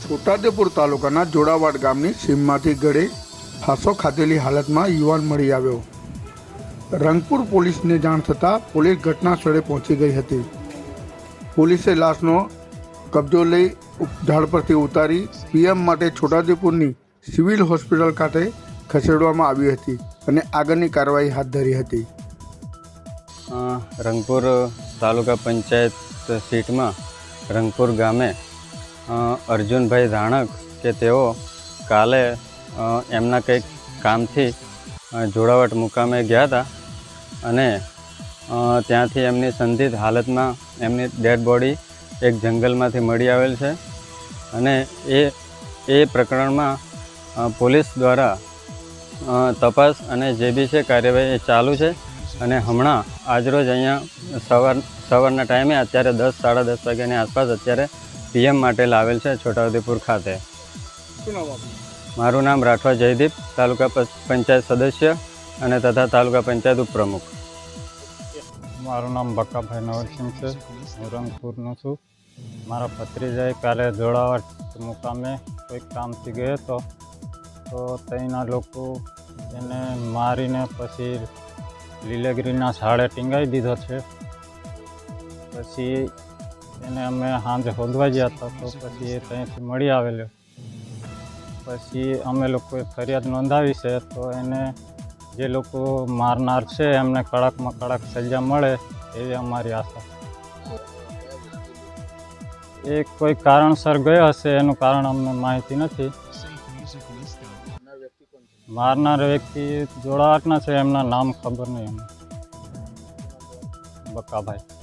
છોટાદેપુર તાલુકાના જોડાવાડ ગામની સીમમાંથી ગળે ફાંસો ખાધેલી હાલતમાં યુવાન મળી આવ્યો. રંગપુર પોલીસને જાણ થતાં પોલીસ ઘટના સ્થળે પહોંચી ગઈ હતી. પોલીસે લાશનો કબજો લઈ ઝાડ પરથી ઉતારી પીએમ માટે છોટાદેપુરની સિવિલ હોસ્પિટલ ખાતે ખસેડવામાં આવી હતી અને આગળની કાર્યવાહી હાથ ધરી હતી. રંગપુર તાલુકા પંચાયત સીટમાં રંગપુર ગામે અર્જુનભાઈ રાણક કે તેઓ કાલે એમના કંઈક કામથી જોડાવટ મુકામે ગયા હતા અને ત્યાંથી એમની સંદિગ્ધ હાલતમાં એમની ડેડ બોડી એક જંગલમાંથી મળી આવેલ છે અને એ એ પ્રકરણમાં પોલીસ દ્વારા તપાસ અને જે બી છે કાર્યવાહી ચાલુ છે. અને હમણાં આજરોજ અહીંયા સવાર સવારના ટાઈમે અત્યારે દસ સાડા દસ વાગ્યાની આસપાસ અત્યારે પીએમ માટે લાવેલ છે છોટાઉદેપુર ખાતે. મારું નામ રાઠવા જયદીપ તાલુકા પંચાયત સદસ્ય અને તથા તાલુકા પંચાયત ઉપપ્રમુખ. મારું નામ બક્કાભાઈ નવરસિંહ છે. હું રંગપુરનો છું. મારા ભત્રીજાએ કાલે જોડાવટ મુકામે કોઈક કામથી ગયો હતો. તો ત્યાંના લોકો એને મારીને પછી લીલેગીરીના ઝાડે ટીંગાઈ દીધો છે. પછી એને અમે સાંજે હોદવા ગયા હતા તો પછી એ ત્યાંથી મળી આવેલો. પછી અમે લોકોએ ફરિયાદ નોંધાવી છે તો એને જે લોકો મારનાર છે એમને કડકમાં કડક સજા મળે એવી અમારી આશા એ કોઈ કારણસર ગયો હશે એનું કારણ અમને માહિતી નથી. મારનાર વ્યક્તિ જોડાવાટના છે એમના નામ ખબર નહીં બક્કાભાઈ